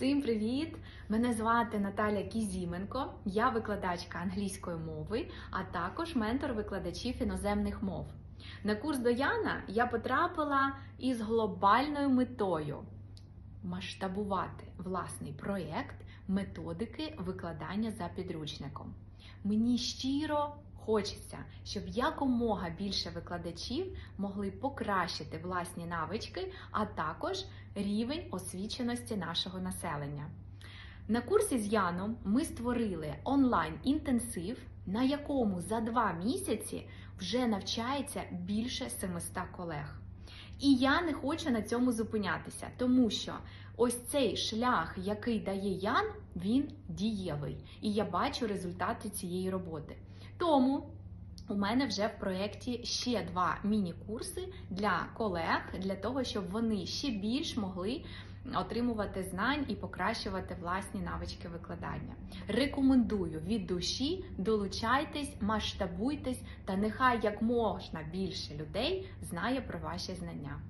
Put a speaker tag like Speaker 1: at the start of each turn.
Speaker 1: Всім привіт! Мене звати Наталя Кізіменко. Я викладачка англійської мови, а також ментор викладачів іноземних мов. На курс до Яна я потрапила із глобальною метою масштабувати власний проєкт методики викладання за підручником. Мені щиро хочеться, щоб якомога більше викладачів могли покращити власні навички, а також рівень освіченості нашого населення. На курсі з Яном ми створили онлайн-інтенсив, на якому за два місяці вже навчається більше 700 колег. І я не хочу на цьому зупинятися, тому що ось цей шлях, який дає Ян, він дієвий. І я бачу результати цієї роботи. Тому у мене вже в проєкті ще два міні-курси для колег, для того, щоб вони ще більш могли отримувати знань і покращувати власні навички викладання. Рекомендую від душі, долучайтесь, масштабуйтесь, та нехай як можна більше людей знає про ваші знання.